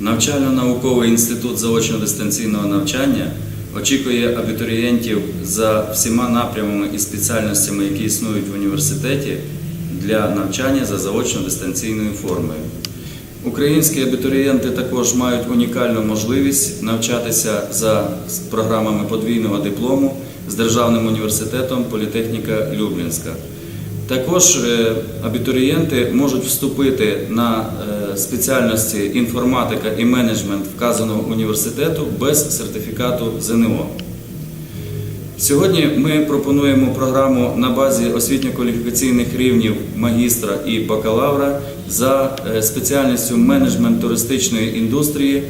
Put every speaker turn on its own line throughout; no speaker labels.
Навчально-науковий інститут заочно-дистанційного навчання очікує абітурієнтів за всіма напрямами і спеціальностями, які існують в університеті, для навчання за заочно-дистанційною формою. Українські абітурієнти також мають унікальну можливість навчатися за програмами подвійного диплому з Державним університетом Політехніка Люблінська. Також е, абітурієнти можуть вступити на е, спеціальності інформатика і менеджмент вказаного університету без сертифікату ЗНО. Сьогодні ми пропонуємо програму на базі освітньо-кваліфікаційних рівнів магістра і бакалавра за е, спеціальністю менеджмент туристичної індустрії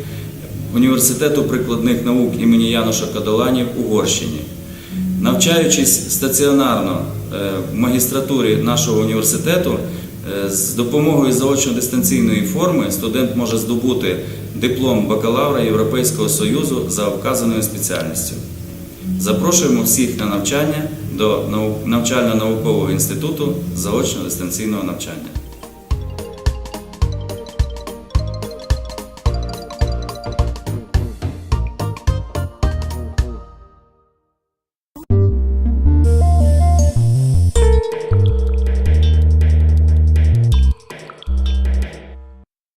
Університету прикладних наук імені Януша Кадолані в Угорщині. Навчаючись стаціонарно е, в магістратурі нашого університету, е, з допомогою заочно-дистанційної форми студент може здобути диплом бакалавра Європейського Союзу за вказаною спеціальністю. Запрошуємо всіх на навчання до навчально-наукового інституту заочно-дистанційного навчання.